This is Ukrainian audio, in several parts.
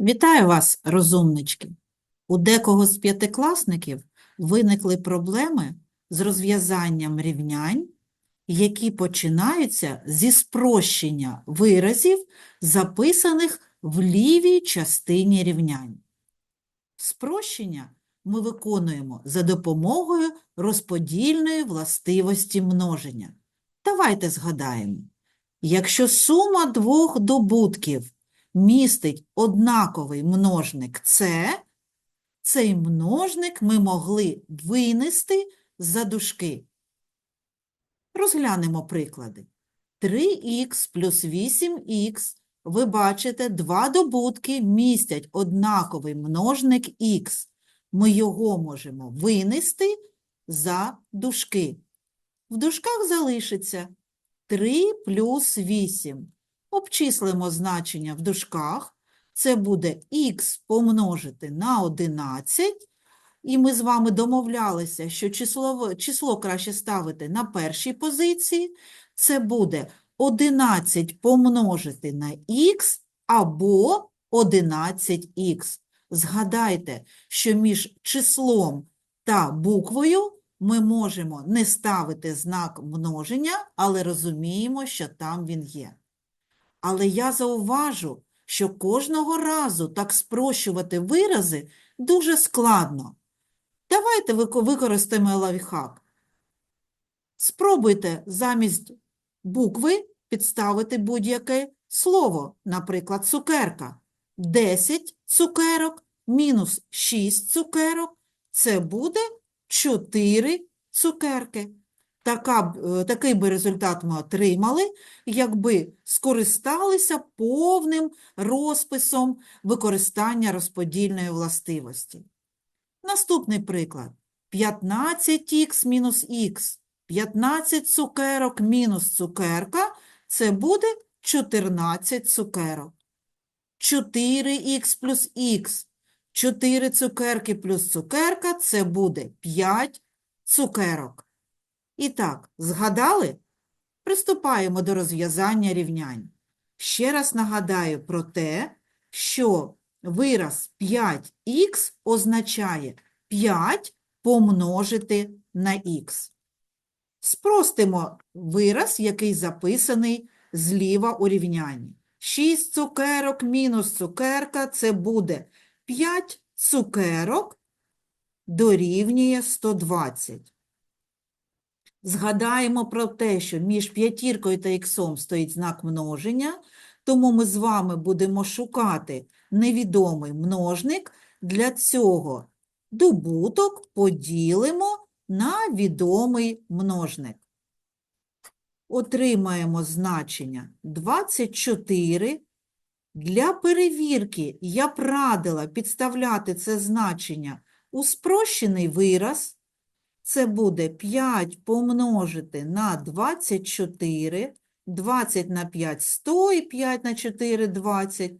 Вітаю вас, розумнички! У декого з п'ятикласників виникли проблеми з розв'язанням рівнянь, які починаються зі спрощення виразів, записаних в лівій частині рівнянь. Спрощення ми виконуємо за допомогою розподільної властивості множення. Давайте згадаємо. Якщо сума двох добутків містить однаковий множник С, цей множник ми могли винести за дужки. Розглянемо приклади. 3х плюс 8х, ви бачите, два добутки містять однаковий множник х. Ми його можемо винести за дужки. В дужках залишиться 3 плюс 8. Обчислимо значення в дужках. Це буде х помножити на 11. І ми з вами домовлялися, що число, число краще ставити на першій позиції. Це буде 11 помножити на х або 11х. Згадайте, що між числом та буквою ми можемо не ставити знак множення, але розуміємо, що там він є. Але я зауважу, що кожного разу так спрощувати вирази дуже складно. Давайте використаємо лайфхак. Спробуйте замість букви підставити будь-яке слово, наприклад, цукерка. 10 цукерок мінус 6 цукерок – це буде 4 цукерки. Така, е, такий би результат ми отримали, якби скористалися повним розписом використання розподільної властивості. Наступний приклад. 15х мінус х. 15 цукерок мінус цукерка – це буде 14 цукерок. 4х плюс х. 4 цукерки плюс цукерка – це буде 5 цукерок. І так, згадали? Приступаємо до розв'язання рівнянь. Ще раз нагадаю про те, що вираз 5х означає 5 помножити на х. Спростимо вираз, який записаний зліва у рівнянні. 6 цукерок мінус цукерка – це буде 5 цукерок дорівнює 120. Згадаємо про те, що між п'ятіркою та іксом стоїть знак множення, тому ми з вами будемо шукати невідомий множник. Для цього добуток поділимо на відомий множник. Отримаємо значення 24. Для перевірки я б радила підставляти це значення у спрощений вираз. Це буде 5 помножити на 24, 20 на 5 – 100 і 5 на 4 – 20.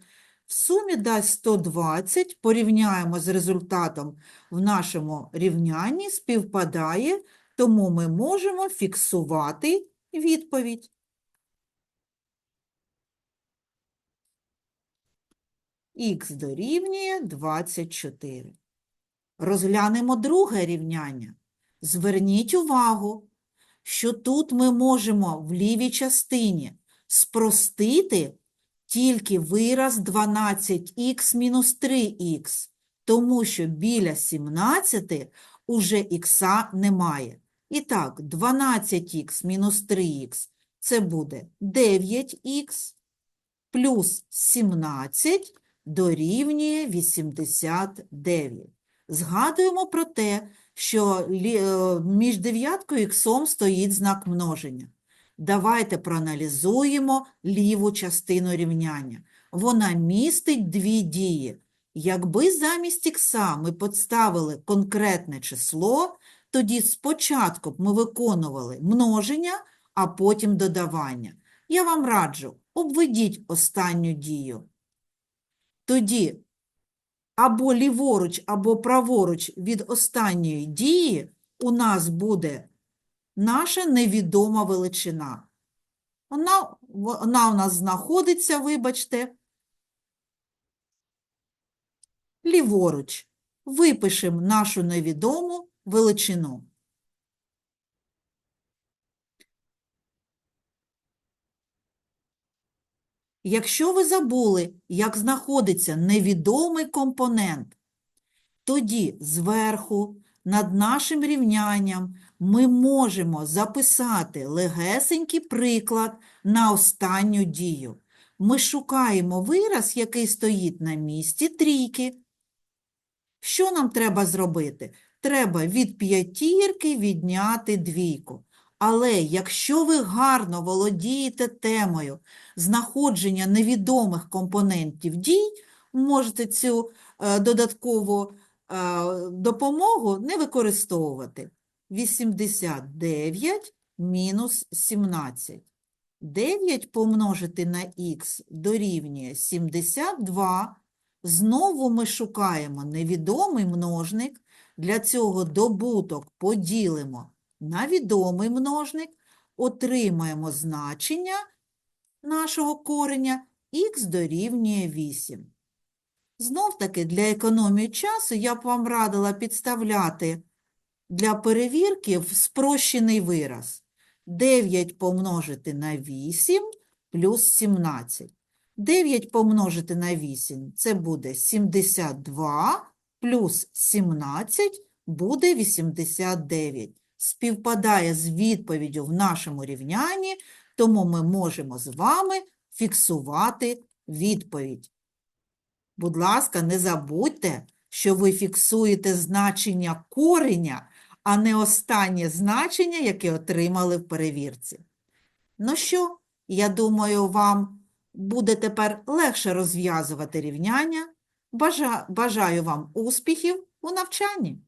В сумі дасть 120, порівняємо з результатом в нашому рівнянні, співпадає, тому ми можемо фіксувати відповідь. Х дорівнює 24. Розглянемо друге рівняння. Зверніть увагу, що тут ми можемо в лівій частині спростити тільки вираз 12х мінус 3х, тому що біля 17 уже х немає. І так, 12х мінус 3х – це буде 9х, плюс 17 дорівнює 89. Згадуємо про те, що е, між дев'яткою і іксом стоїть знак множення. Давайте проаналізуємо ліву частину рівняння. Вона містить дві дії. Якби замість ікса ми підставили конкретне число, тоді спочатку б ми виконували множення, а потім додавання. Я вам раджу, обведіть останню дію. Тоді або ліворуч, або праворуч від останньої дії у нас буде наша невідома величина. Вона, вона у нас знаходиться, вибачте, ліворуч. Випишемо нашу невідому величину. Якщо ви забули, як знаходиться невідомий компонент, тоді зверху над нашим рівнянням ми можемо записати легесенький приклад на останню дію. Ми шукаємо вираз, який стоїть на місці трійки. Що нам треба зробити? Треба від п'ятірки відняти двійку. Але якщо ви гарно володієте темою знаходження невідомих компонентів дій, можете цю е, додаткову е, допомогу не використовувати. 89 мінус 17. 9 помножити на х дорівнює 72. Знову ми шукаємо невідомий множник. Для цього добуток поділимо на відомий множник, отримаємо значення нашого кореня х дорівнює 8. Знов-таки для економії часу я б вам радила підставляти для перевірки спрощений вираз. 9 помножити на 8 плюс 17. 9 помножити на 8 – це буде 72 плюс 17 буде 89. Співпадає з відповіддю в нашому рівнянні, тому ми можемо з вами фіксувати відповідь. Будь ласка, не забудьте, що ви фіксуєте значення кореня, а не останнє значення, яке отримали в перевірці. Ну що, я думаю, вам буде тепер легше розв'язувати рівняння. Бажаю вам успіхів у навчанні!